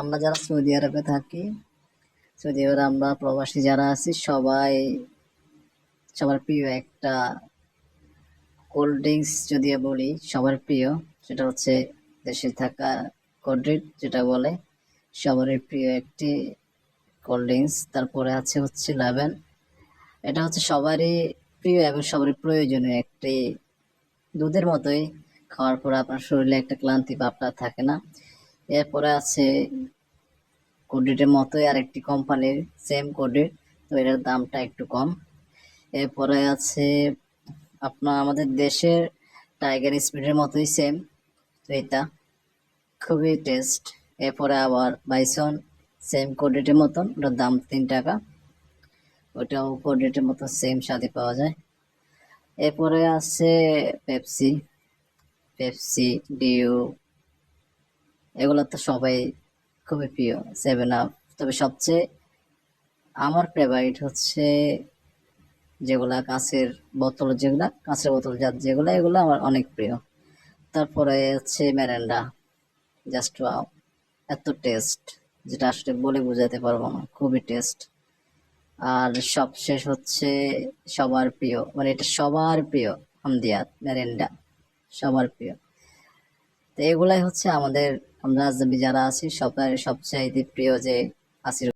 আমরা যারা সৌদি আরবে থাকি, সৌদি আরবে আমরা প্রবাসী যারা আছি, সবাই, সবার প্রিয় একটা কোল্ড ড্রিঙ্কস যদি বলি, সবার প্রিয়। সেটা হচ্ছে দেশে থাকা কোল্ড ড্রিঙ্ক যেটা বলে, সবারই প্রিয় একটি কোল্ড ড্রিঙ্কস তারপরে আছে হচ্ছে লেভেন এটা হচ্ছে সবারই প্রিয় এবং সবারই প্রয়োজনীয় একটি দুধের মতোই। খাওয়ার পরে আপনার শরীরে একটা ক্লান্তি ভাবটা থাকে না। এরপরে আছে কোডেটের মতোই আরেকটি কোম্পানির সেম কোডিট তো এটার দামটা একটু কম। এরপরে আছে আপনার আমাদের দেশের টাইগার স্পিডের মতোই সেম তো এটা খুবই টেস্ট এরপরে আবার বাইসন সেম কোডিটের মতন, ওটার দাম তিন টাকা। ওটাও কোডিটের মতো সেম স্বাদে পাওয়া যায়। এরপরে আছে পেপসি পেপসি ডিউ এগুলো তো সবাই খুবই প্রিয় সেভেন আপ তবে সবচেয়ে আমার ফেভারিট হচ্ছে যেগুলা কাঁচের বোতল যেগুলা, কাঁচের বোতল জাত যেগুলো, এগুলো আমার অনেক প্রিয়। তারপরে হচ্ছে ম্যারেন্ডা জাস্ট ওয়াও এত টেস্ট যেটা আসলে বলে বোঝাতে পারব না, খুবই টেস্ট আর সবশেষ হচ্ছে সবার প্রিয় মানে এটা সবার প্রিয়, হামদিয়াত মেরেন্ডা সবার প্রিয়। তো এগুলাই হচ্ছে আমাদের আমরা যারা আছি সবার সবচাইতে প্রিয় যে আসির